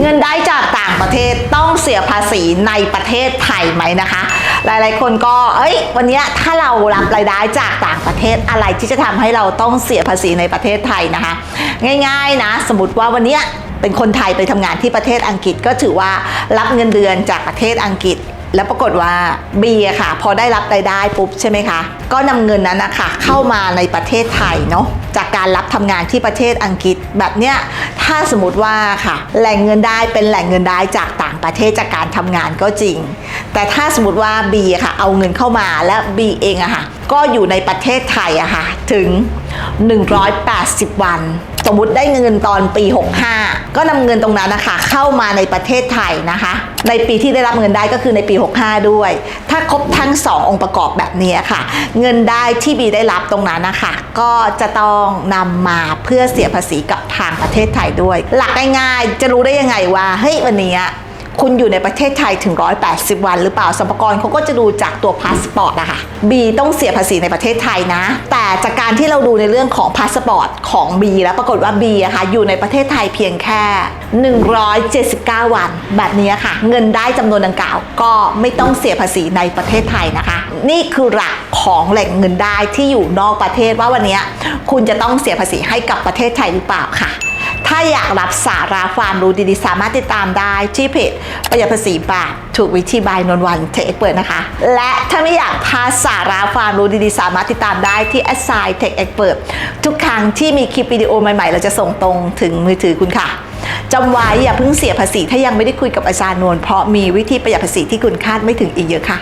เงินได้จากต่างประเทศต้องเสียภาษีในประเทศไทยไหมนะคะ หลายๆ คนก็ เอ้ย วันนี้ถ้าเรารับรายได้จากต่างประเทศอะไรที่จะทำให้เราต้องเสียภาษีในประเทศไทยนะคะ ง่ายๆนะ สมมติว่าวันนี้เป็นคนไทยไปทำงานที่ประเทศอังกฤษก็ถือว่ารับเงินเดือนจากประเทศอังกฤษแล้วปรากฏว่าบีอะค่ะ พอได้รับรายได้ปุ๊บใช่ไหมคะ ก็นำเงินนั้นนะคะเข้ามาในประเทศไทยเนาะจากการรับทำงานที่ประเทศอังกฤษแบบเนี้ย ถ้าสมมติว่าค่ะแหล่งเงินได้เป็นแหล่งเงินได้จากต่างประเทศจากการทำงานก็จริง แต่ถ้าสมมติว่าบีค่ะเอาเงินเข้ามาและบีเองอะค่ะก็อยู่ในประเทศไทยอะค่ะถึง 180 วัน สมมติได้เงินตอนปี 65 ก็นำเงินตรงนั้นนะคะ เข้ามาในประเทศไทยนะคะ ในปีที่ได้รับเงินได้ก็คือในปี 65 ด้วย ถ้าครบทั้ง 2 องค์ประกอบแบบนี้ค่ะ เงินได้ที่บีได้รับตรงนั้นนะคะ ก็จะต้องนำมาเพื่อเสียภาษีกับทางประเทศไทยด้วย หลักง่ายๆ จะรู้ได้ยังไงว่าเฮ้ยวันนี้ คุณอยู่ในประเทศไทยถึง 180 วันหรือเปล่าสมภากรเขาก็จะดูจากตัวพาสปอร์ตอะคะ B ต้องเสียภาษีในประเทศไทยนะ แต่จากการที่เราดูในเรื่องของพาสปอร์ตของ B แล้วปรากฏว่า B อะค่ะอยู่ในประเทศไทยเพียงแค่ 179 วัน แบบนี้ค่ะ เงินได้จำนวนดังกล่าว ก็ไม่ต้องเสียภาษีในประเทศไทยนะคะ นี่คือหลักของแหล่งเงินได้ที่อยู่นอกประเทศว่าวันนี้คุณจะต้องเสียภาษีให้กับประเทศไทยหรือเปล่าค่ะ ถ้าอยากรับสาระความรู้ดีๆ สามารถติดตามได้ที่เพจประหยัดภาษีแบบถูกวิธีบายนนวันเทคเปิดนะคะ และถ้าไม่อยากพลาดสาระความรู้ดีๆ สามารถติดตามได้ที่ a s s i g n Tech Expert ทุกครั้งที่มีคลิปวิดีโอใหม่ๆ เราจะส่งตรงถึงมือถือคุณค่ะจำไว้อย่าเพิ่งเสียภาษีถ้ายังไม่ได้คุยกับอาจารย์นวลเพราะมีวิธีประหยัดภาษีที่คุณคาดไม่ถึงอีกเยอะค่ะ